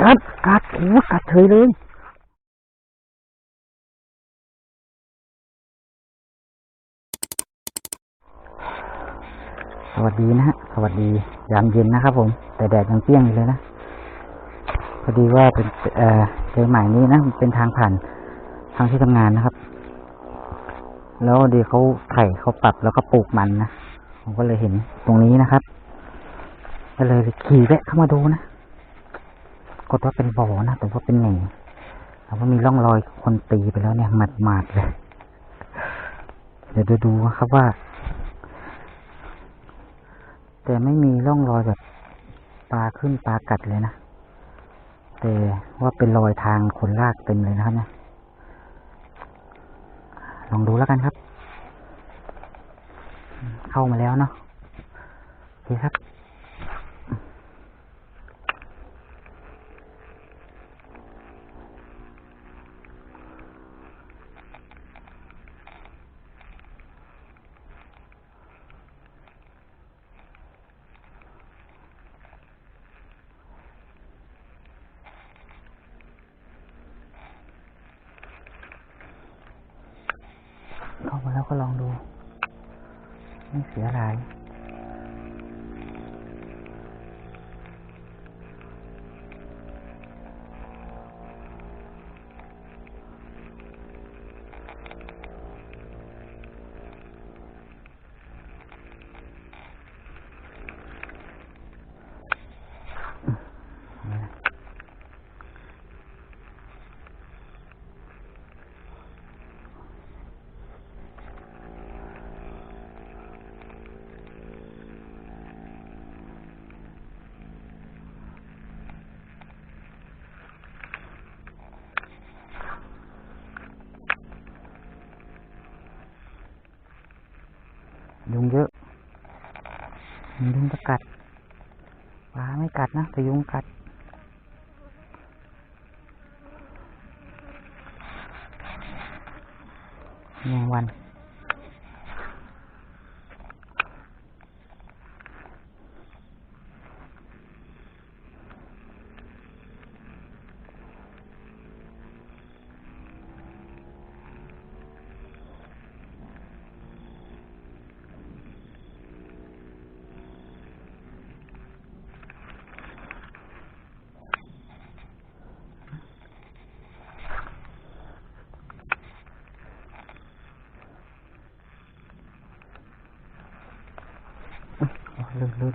กัดกัดโอ้กัดเฉยเลยสวัสดีนะฮะสวัสดียามเย็นนะครับผม แต่แดดยังเปี้ยงอยู่เลยนะพอดีว่าเป็นเอ่อเจอหมายนี้นะเป็นทางผ่านทางที่ทำงานนะครับ แล้วดีเขาไถเขาปรับแล้วก็ปลูกมันนะผมก็เลยเห็นตรงนี้นะครับ ก็เลยขี่แวะเข้ามาดูนะ กดว่าเป็นบ่อนะแต่ว่าเป็นแหน่งแต่ว่ามีร่องรอยคนตีไปแล้วเนี่ยหมัดหมาดๆเลยเดี๋ยวดูดูครับว่า แต่ไม่มีร่องรอยแบบปลาขึ้นปลากัดเลยนะแต่ว่าเป็นรอยทางคนลากเต็มเลยนะครับเนี่ยลองดูแล้วกันครับ เข้ามาแล้วเนาะโอเคครับ เข้ามาแล้ว ก็ลองดู ไม่เสียอะไร ยุงเยอะยุงจะกัดปลาไม่กัดนะแต่ยุงกัด แมงวัน โอ้ย ลื่นลื่น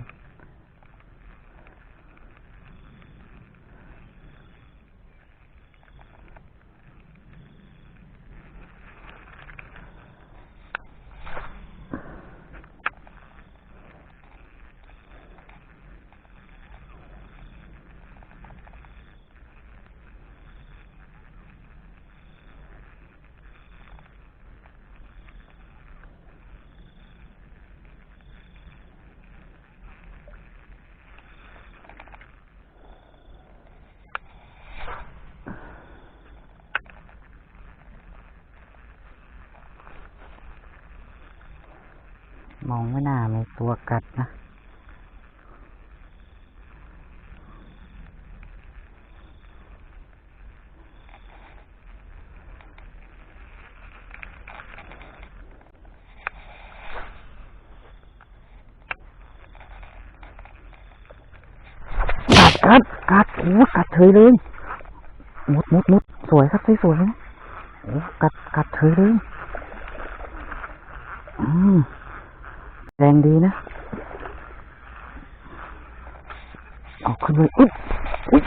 มองไม่น่ามีตัวกัดนะกัดกัดกัดโอ้กัดเฉยเลยมุดมุดมุดสวยครับสวยสวยนะโอ้กัดกัดเฉยเลยอืม แรงดีนะเอาขึ้นเลยอุ๊ยอุ๊ย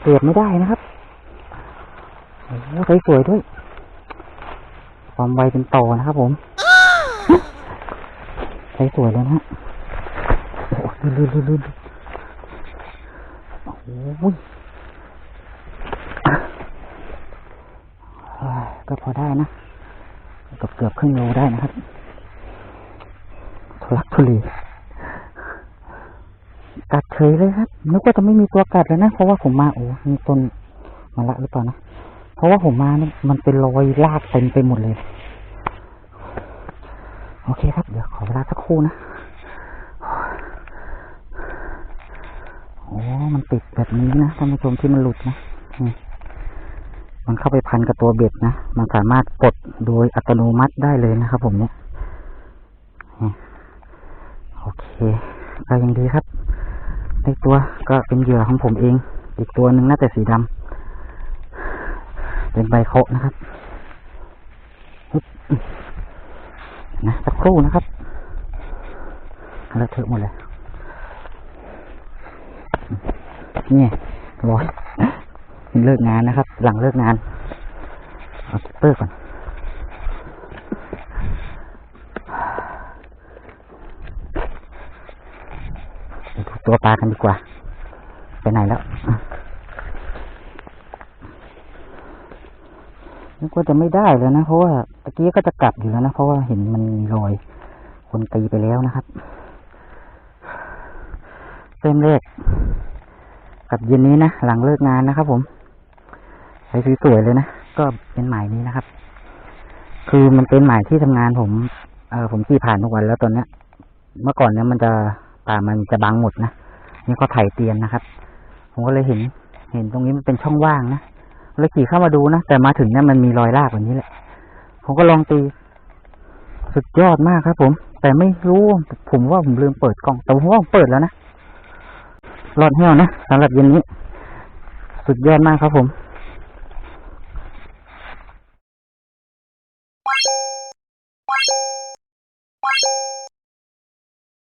เกือบไม่ได้นะครับโอ้สวยสวยด้วย ความไวเป็นต่อนะครับผมใช้สวยเลยนะโอ้ยลื่นลื่นลื่นลื่นโอ้ยก็พอได้นะ เกือบเกือบครึ่งโลได้นะครับ ลักทุเลกัดเฉยเลยครับนึกว่าจะไม่มีตัวกัดเลยนะเพราะว่าผมมาโอ้มีต้นมะละหรือเปล่านะเพราะว่าผมมาเนี่ยมันเป็นรอยลากเต็มไปหมดเลย โอเคครับ เดี๋ยวขอเวลาสักครู่นะโอ้มันติดแบบนี้นะท่านผู้ชมที่มันหลุดนะมันเข้าไปพันกับตัวเบ็ดนะ มันสามารถปลดโดยอัตโนมัติได้เลยนะครับผมเนี่ย อเคก็ยังดีครับในตัวก็เป็นเหยื่อของผมเอง อีกตัวหนึ่งน่าจะสีดำเป็นใบเคนะครับฮึนะสักครู่นะครับเลอะเทอะหมดเลยนี่ร้อยเลิกงานนะครับ หลังเลิกงาน เอาคิปเปอร์ก่อน ไปดู ตัวปลากันดีกว่า ไปไหนแล้วอะนึกว่าจะไม่ได้แล้วนะ เพราะว่าตะกี้ก็จะกลับอยู่แล้วนะ เพราะว่าเห็นมันมีรอย คนตีไปแล้วนะครับเส้นเลขกับเย็นนี้นะหลังเลิกงานนะครับ ผมใช้สวยๆเลยนะก็เป็นหมายนี้นะครับ คือมันเป็นหมายที่ทำงานผมเออผมขี่ผ่านทุกวันแล้วตอนเนี้ย เมื่อก่อนเนี้ยมันจะ ป่ามันจะบังหมดนะนี่ก็ไถเตียนนะครับ ผมก็เลยเห็น เห็นตรงนี้มันเป็นช่องว่างนะเลยขี่เข้ามาดูนะแต่มาถึงเนี่ยมันมีรอยลากแบบนี้แหละ ผมก็ลองตีสุดยอดมากครับ ผม แต่ไม่รู้ ผมว่าผมลืมเปิดกล้อง แต่ผมว่าผมเปิดแล้วนะรอดแห้วนะสำหรับเย็นนี้ สุดยอดมากครับผม